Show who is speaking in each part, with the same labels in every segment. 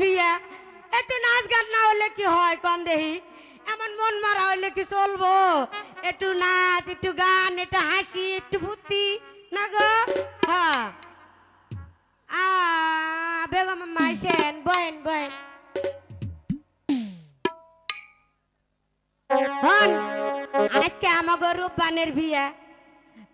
Speaker 1: বিয়ে। একটু নাচ গান না হলে কি হয় কন দেহি এমন মন মারা হইলে কি চলবো? একটু নাচ, একটু গান, একটু হাসি, একটু ফুর্তি। না গো? হ্যাঁ। বেগম মাইছেন বয়েন বয়েন। আজকে আমাগো রূপবানের বিয়ে।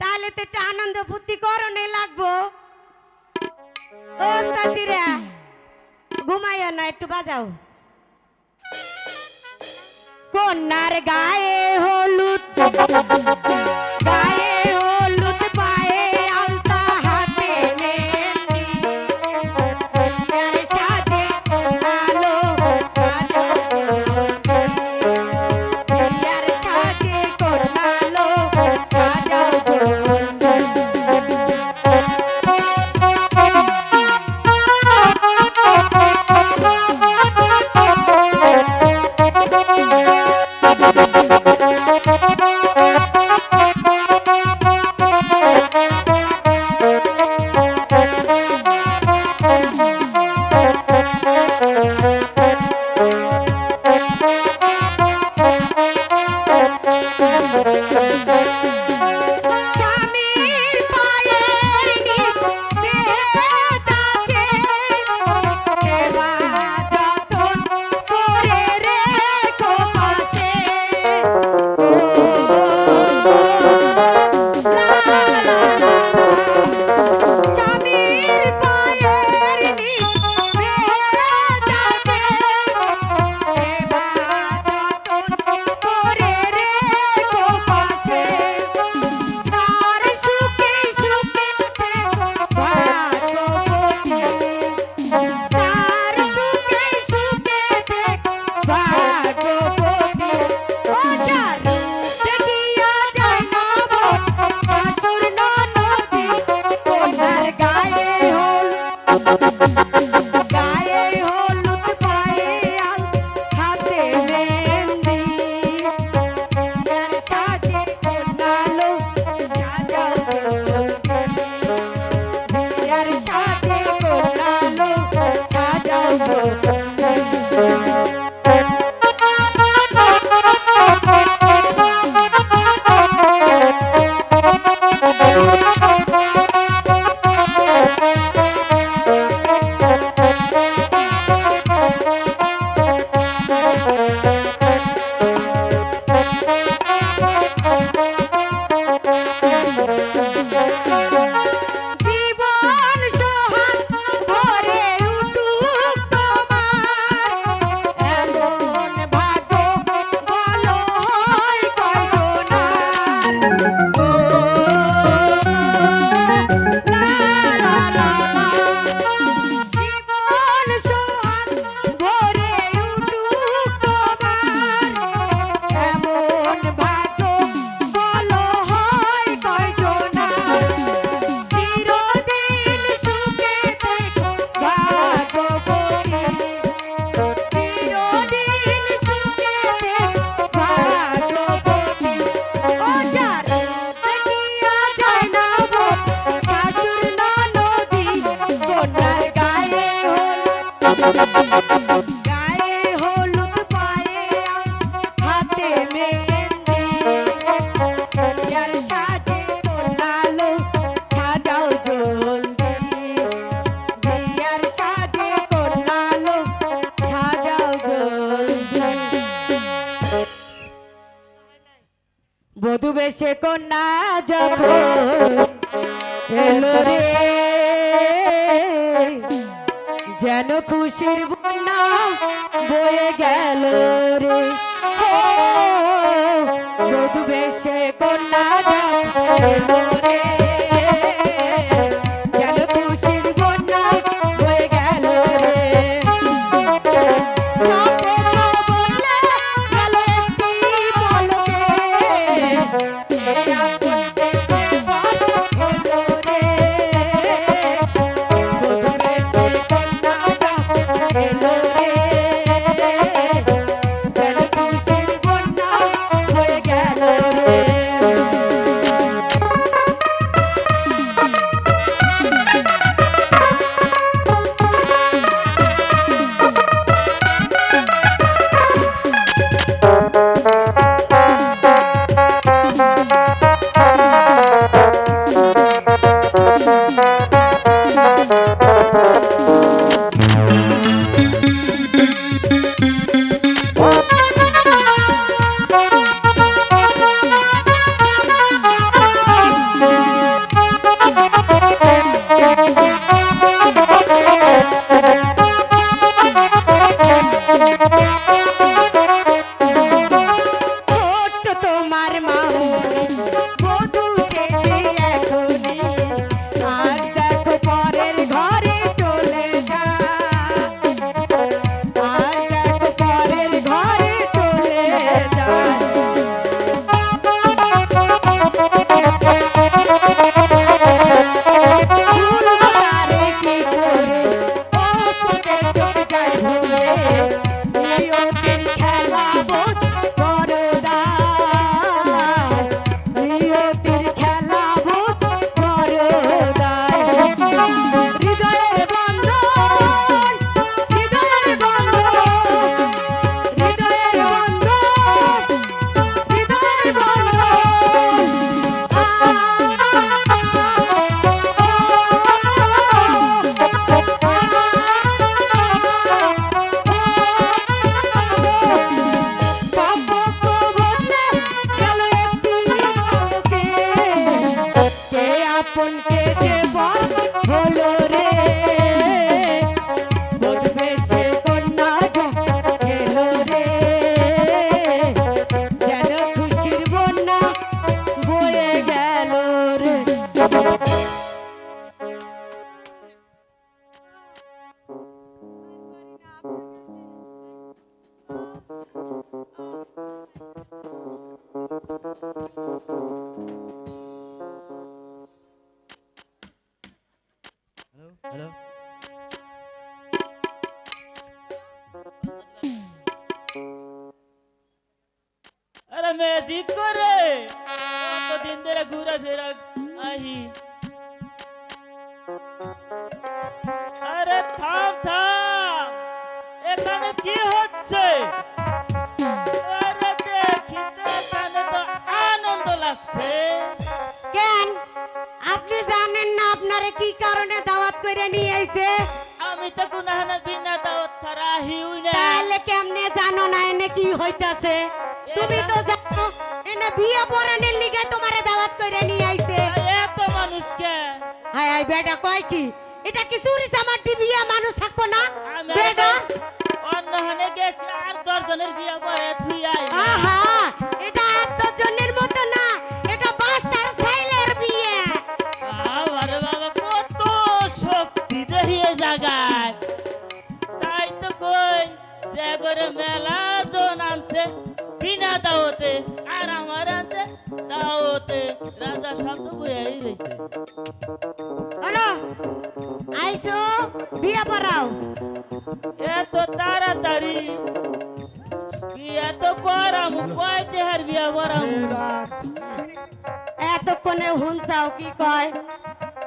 Speaker 1: তাহলে তো একটু আনন্দ ফুর্তি করণে লাগবো। ও ঘুমাইও না একটু বাজাও। কন্যার গায়ে হলুদ। বধু বেশে কন্যা যখন
Speaker 2: Thank you. ধরে আহি আরে থাম থাম এখানে কি হচ্ছে
Speaker 1: আপনারে কি কারণে দাওয়াত করে নিয়ে আইছে?
Speaker 2: আমি তো গুনাহানা বিনা দাওয়াত ছাড়া আহিউই না।
Speaker 1: তাহলে কেমনে জানো না এনে কি হইতাছে? তুমি তো জানো এনে বিয়ে পড়ানোর লিগে তোমারে দাওয়াত করে নিয়ে আইছে।
Speaker 2: এত মানুষকে।
Speaker 1: হাই হাই বেটা কয় কি? এটা কি চুরি চামার বিয়ে মানুষ থাকব না? বেটা?
Speaker 2: অন্য হানে গেছি আর দশজনের বিয়ে করে দাওতে আর আমার আনছে দাওতে রাজা শব্দ বইয়াই রয়েছে
Speaker 1: হলো আইসো বিয়ে পড়াও।
Speaker 2: এত তাড়াতাড়ি বিয়া তো করামু কয় টেহার বিয়া করামু?
Speaker 1: এতক্ষণে হুনছাও কি কয়?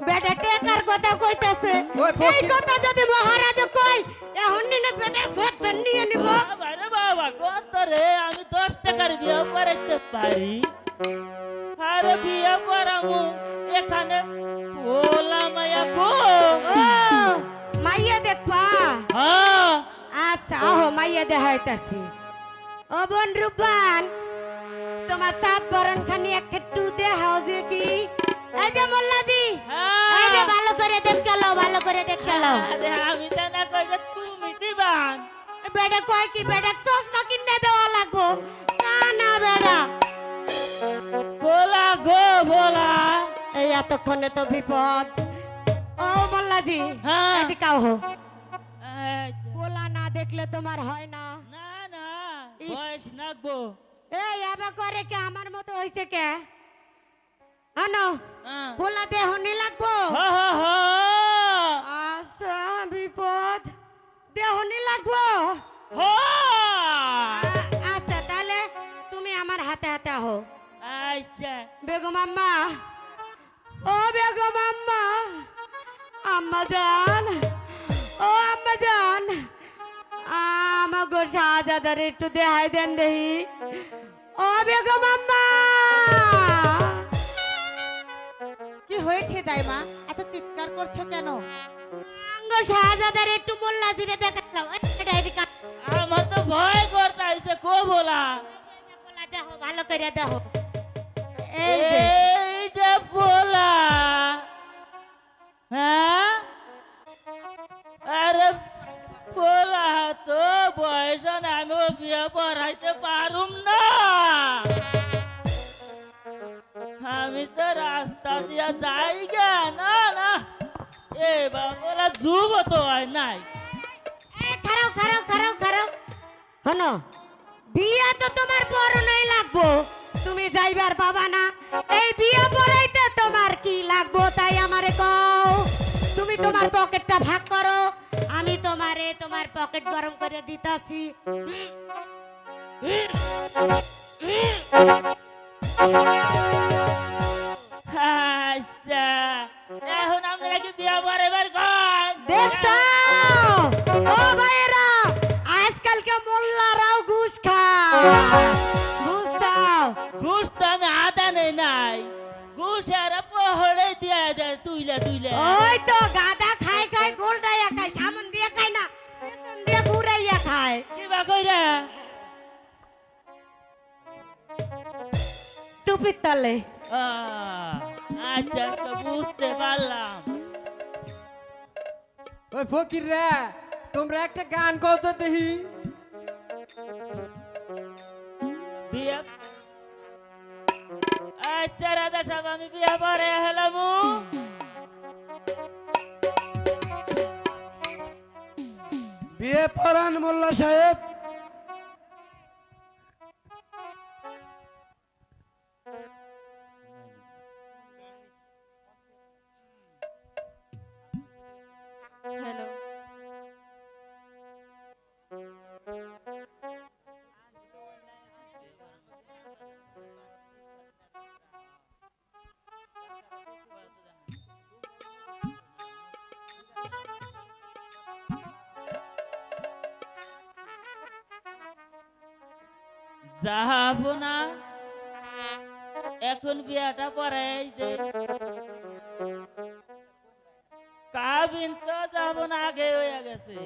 Speaker 1: বেটা টেকার কথা কইতাছে। এই কথা যদি মহারাজ কই এখন নিনে বেটা ফসন নিয়ে নিব।
Speaker 2: বাবা কত রে? আমি দশ টাকার বিয়া করাইতে পারি? আরে বিয়া করামু এখানে। ওলা মায়া গো।
Speaker 1: মাইয়া দেখবা
Speaker 2: হ্যাঁ।
Speaker 1: আচ্ছা ওহো মাইয়া দেখাইতাছি ও বোন রূপান তোমার সাত বরণ খানি একটু দেখাও যে কি? এই যে মোল্লাজি এই যে
Speaker 2: হ্যাঁ
Speaker 1: ভালো করে দেখে লও ভালো করে দেখে লও
Speaker 2: আরে আমি তো না কই তুমি দিবান।
Speaker 1: বেটা কয় কি বেটা চশমা কিনে দেওয়া লাগবো। না না বেটা
Speaker 2: বলা গো বলা।
Speaker 1: এই এতক্ষণে তো বিপদ। ও মোল্লাজি
Speaker 2: হ্যাঁ।
Speaker 1: এদিকে হো বলা না দেখলে তোমার হয় না।
Speaker 2: না না বয়স নাকবো।
Speaker 1: এই আবার করে কে? আমার মতো হইছে কে? আনো।
Speaker 2: হ্যাঁ।
Speaker 1: বলা দেহ নি লাগবো?
Speaker 2: হা হা হা।
Speaker 1: আচ্ছা বিপদ দেহ নি লাগবো।
Speaker 2: হা!
Speaker 1: আচ্ছা তাহলে তুমি আমার হাতে হাতে আহো।
Speaker 2: আচ্ছা।
Speaker 1: বেগম আম্মা ও বেগম আম্মা আম্মা জান ও আম্মা জান আমাগো শাহজাদার একটু দেখাই দেন দেহি ও বেগম আম্মা!
Speaker 3: কি হয়েছে দাইমা? এত চিৎকার করছ কেন?
Speaker 1: আঙ্গো শাহজাদার একটু মোল্লা দিলে দেখালাম
Speaker 2: আমার তো ভয় করতে আইছে কো বলা
Speaker 1: বলা দেখো ভালো করে যে।
Speaker 2: এইটা বলা হ্যাঁ? আরে বলা তো বয়স না আমি বিয়ে পড়াইতে পারুম না। আমি তো রাস্তা দিয়া যাই গে না না। এ বাবা যুব তো হয় নাই।
Speaker 1: বিয়া তো তোমার বড় লাগবো। তুমি যাইবার বাবা না। এই বিয়া পড়াইতে তোমার কি লাগবো তাই আমারে কও। তুমি তোমার পকেটটা ভাগ করো। আমি তোমারে তোমার পকেট গরম করে দিতাছি।
Speaker 2: আমরা কি বিয়ে পড়াইবার কন
Speaker 1: দেখছ? ও ভাইরা আজকালকে মোল্লারাও ঘুষ খায়। বুঝছ?
Speaker 2: ঘুষ তো আমি আদা নেই। নাই ঘুষ আর পহড়ে দিয়ে দেয় তুইলে তুইলে।
Speaker 1: ওই তো গাদা খায় খায় গোলডাইয়া খায় সামন দিয়ে খায় না পেছন দিয়ে ঘুরাইয়া খায়।
Speaker 2: কইরা?
Speaker 1: টুপির তলে।
Speaker 2: আচ্ছা আচ্ছা বুঝতে পারলাম।
Speaker 4: ওই ফকির রে তোমরা একটা গান কও তো দেখি।
Speaker 2: বিয়ে আচ্ছা রাজা সাহেব আমি বিয়া পরে হলাম
Speaker 5: বিয়ে পরান মোল্লা সাহেব।
Speaker 2: যাব না এখন বিয়াটা পড়াই দে কাবিন তো যাব না আগে হয়ে গেছে।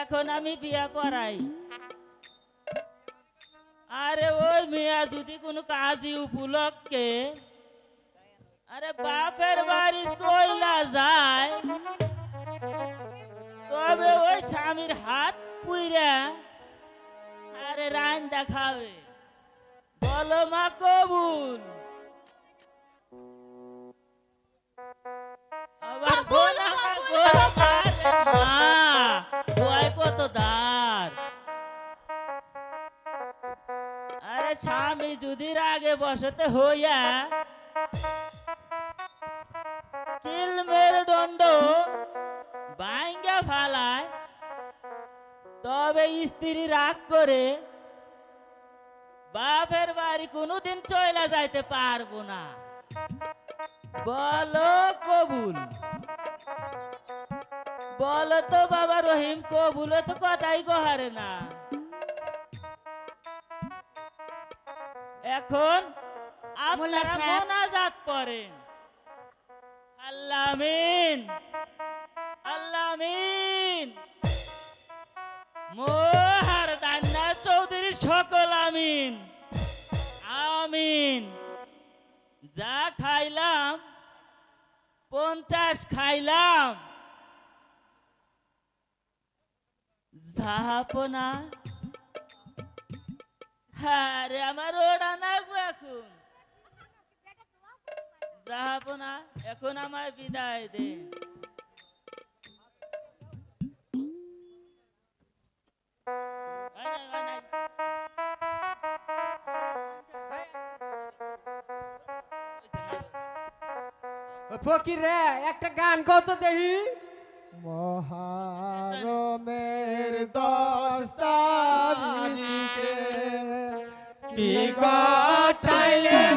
Speaker 2: এখন আমি বিয়া পড়াই আরে ওই মিয়া যদি কোনো কাজী উপলক্ষে, আরে বাপের বাড়ি চইলা যায়, তবে ওই স্বামীর হাত পুইরা রান দেখাবে। বলো মা কবুল। আবার কত দার আরে স্বামী যদি রাগে বসতে হইয়া কিলমের দণ্ড বাইঙ্গা ফালায় তবে স্ত্রী রাগ করে বাপের বাড়ি কোনোদিন চইলা যাইতে পারব না। বলো কবুল। বলো তো বাবা রহিম কবুল তো কথাই কহারে না। এখন আপনারা মোনাজাত করেন। আল্লাহ আমিন। আল্লাহ আমিন। মোহার যা খাইলাম, পঞ্চাশ খাইলাম। ঝাপনা হ্যাঁ রে আমার ওড়া নাগবো এখন। ঝাপনা এখন আমার বিদায় দেন
Speaker 4: ফকির রে একটা গান কত দেহি
Speaker 5: মহারমের দশ তারিখে কি গটাইলে